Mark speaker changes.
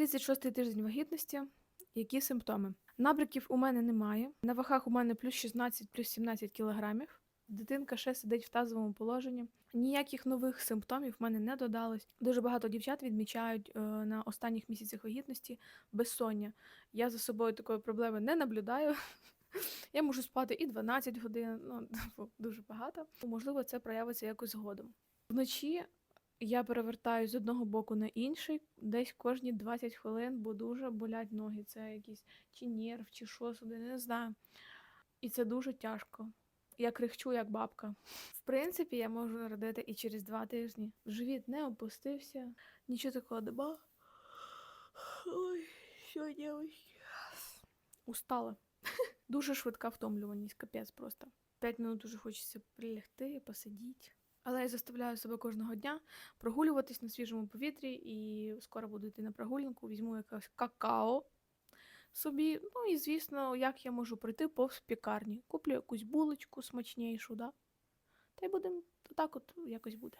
Speaker 1: 36-й тиждень вагітності. Які симптоми? Набряків у мене немає. На вагах у мене плюс 16, плюс 17 кілограмів. Дитинка ще сидить в тазовому положенні. Ніяких нових симптомів в мене не додалось. Дуже багато дівчат відмічають е, на останніх місяцях вагітності безсоння. Я за собою такої проблеми не наблюдаю. Я можу спати і 12 годин, ну типу, дуже багато. Можливо, це проявиться якось згодом. Вночі я перевертаю з одного боку на інший, десь кожні 20 хвилин, бо дуже болять ноги. Це якийсь чи нерв, чи що сюди, не знаю. І це дуже тяжко. Я крихчу, як бабка. В принципі, я можу народити і через два тижні. Живіт не опустився, нічого такого нема. Ой, що? Устала. Дуже швидка втомлюваність, капець просто. П'ять минут уже хочеться прилягти, посидіти. Але я заставляю себе кожного дня прогулюватись на свіжому повітрі, і скоро буду йти на прогулянку, візьму якесь какао собі. Ну і звісно, як я можу прийти повз пікарні. Куплю якусь булочку смачнішу, да? Та й будемо так от якось буде.